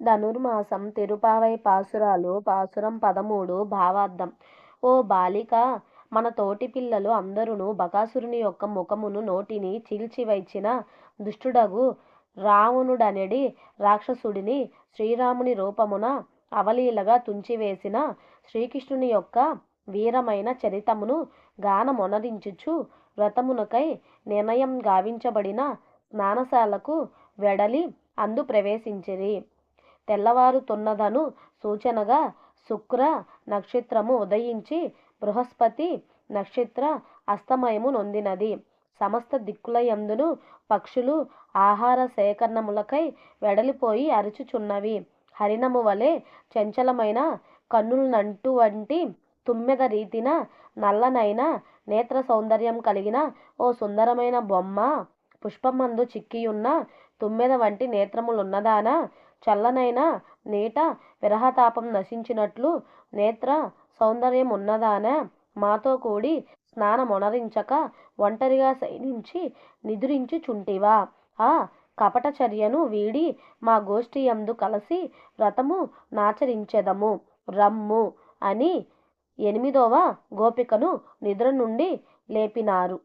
ధనుర్మాసం తిరుపావై పాసురాలు పాసురం పదమూడు భావార్థం. ఓ బాలిక మన తోటి పిల్లలు అందరును బకాసురుని యొక్క ముఖమును నోటిని చీల్చివైచిన దుష్టుడగు రావణుడనెడి రాక్షసుడిని శ్రీరాముని రూపమున అవలీలగా తుంచివేసిన శ్రీకృష్ణుని యొక్క వీరమైన చరితమును గానమొనరించుచు వ్రతమునకై నిర్ణయం గావించబడిన స్నానశాలకు వెడలి అందు ప్రవేశించిరి. తెల్లవారుతున్నదను సూచనగా శుక్ర నక్షత్రము ఉదయించి బృహస్పతి నక్షత్ర అస్తమయము నొందినది. సమస్త దిక్కులయందును పక్షులు ఆహార సేకరణములకై వెడలిపోయి అరుచుచున్నవి. హరిణము వలె చంచలమైన కన్నులనంటువంటి తుమ్మెద రీతిన నల్లనైన నేత్ర సౌందర్యం కలిగిన ఓ సుందరమైన బొమ్మ పుష్పమందు చిక్కియున్న తుమ్మెద వంటి నేత్రములున్నదానా చల్లనైన నీట విరహతాపం నశించినట్లు నేత్ర సౌందర్యం ఉన్నదానా మాతో కూడి స్నానమొనరించక ఒంటరిగా శయనించి నిదురించుచుంటివా. ఆ కపటచర్యను వీడి మా గోష్ఠియందు కలసి వ్రతము నాచరించెదము. రమ్ము అని ఎనిమిదవ గోపికను నిద్ర నుండి లేపినారు.